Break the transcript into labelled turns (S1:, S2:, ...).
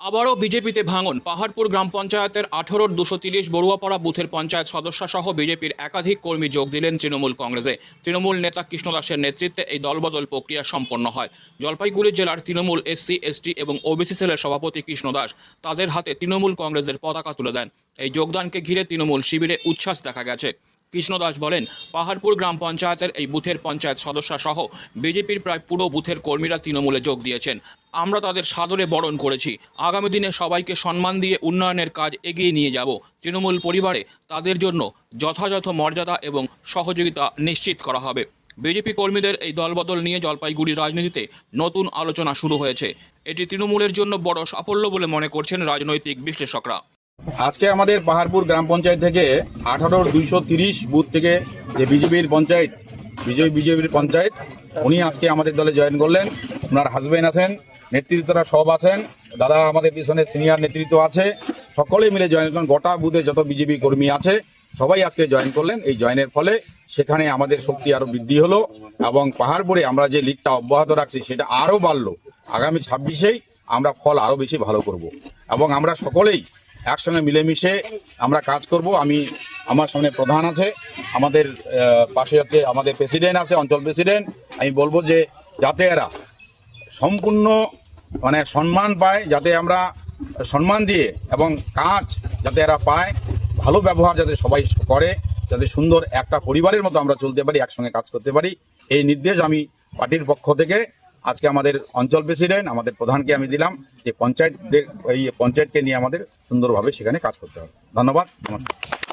S1: আবারও বিজেপিতে ভাঙন। পাহাড়পুর গ্রাম পঞ্চায়েতের আঠারোর দুশো তিরিশ বড়ুয়াপাড়া বুথের পঞ্চায়েত সদস্য সহ বিজেপির একাধিক কর্মী যোগ দিলেন তৃণমূল কংগ্রেসে। তৃণমূল নেতা কৃষ্ণ দাসের নেতৃত্বে এই দলবদল প্রক্রিয়া সম্পন্ন হয়। জলপাইগুড়ি জেলার তৃণমূল এসসি, এসটি এবং ওবিসি সেলের সভাপতি কৃষ্ণ দাস তাদের হাতে তৃণমূল কংগ্রেসের পতাকা তুলে দেন। এই যোগদানকে ঘিরে তৃণমূল শিবিরে উচ্ছ্বাস দেখা গেছে। কৃষ্ণ দাস বলেন, পাহাড়পুর গ্রাম পঞ্চায়েতের এই বুথের পঞ্চায়েত সদস্য সহ বিজেপির প্রায় পুরো বুথের কর্মীরা তৃণমূলে যোগ দিয়েছেন। আমরা তাদের সাদরে বরণ করেছি। আগামী দিনে সবাইকে সম্মান দিয়ে উন্নয়নের কাজ এগিয়ে নিয়ে যাব। তৃণমূল পরিবারে তাদের জন্য যথাযথ মর্যাদা এবং সহযোগিতা নিশ্চিত করা হবে। বিজেপি কর্মীদের এই দলবদল নিয়ে জলপাইগুড়ি রাজনীতিতে নতুন আলোচনা শুরু হয়েছে। এটি তৃণমূলের জন্য বড় সাফল্য বলে মনে করছেন রাজনৈতিক বিশ্লেষকরা।
S2: আজকে আমাদের পাহাড়পুর গ্রাম পঞ্চায়েত থেকে আঠারোর দুইশো তিরিশ বুথ থেকে যে বিজেপির পঞ্চায়েত, বিজয় বিজেপির পঞ্চায়েত, উনি আজকে আমাদের দলে জয়েন করলেন। ওনার হাজবেন্ড আছেন, নেতৃত্বরা সব আছেন, দাদা আমাদের পিছনে সিনিয়র নেতৃত্ব আছে, সকলে মিলে জয়েন করলেন। গোটা বুথে যত বিজেপি কর্মী আছে, সবাই আজকে জয়েন করলেন। এই জয়েনের ফলে সেখানে আমাদের শক্তি আরও বৃদ্ধি হলো এবং পাহাড়পুরে আমরা যে লিগটা অব্যাহত রাখছি, সেটা আরও বাড়লো। আগামী ছাব্বিশেই আমরা ফল আরও বেশি ভালো করব। এবং আমরা সকলেই একসঙ্গে মিলেমিশে আমরা কাজ করব। আমি, আমার সামনে প্রধান আছে, আমাদের পাশে হচ্ছে আমাদের প্রেসিডেন্ট আছে, অঞ্চল প্রেসিডেন্ট। আমি বলব যে যাতে এরা সম্পূর্ণ মানে সম্মান পায়, যাতে আমরা সম্মান দিয়ে এবং কাজ যাতে এরা পায়, ভালো ব্যবহার যাতে সবাই করে, যাতে সুন্দর একটা পরিবারের মতো আমরা চলতে পারি, একসঙ্গে কাজ করতে পারি। এই নির্দেশ আমি পার্টির পক্ষ থেকে আজকে আমাদের অঞ্চল প্রেসিডেন্ট, আমাদের প্রধানকে আমি দিলাম যে পঞ্চায়েতদের, এই পঞ্চায়েতকে নিয়ে আমাদের সুন্দরভাবে সেখানে কাজ করতে হবে। ধন্যবাদ, নমস্কার।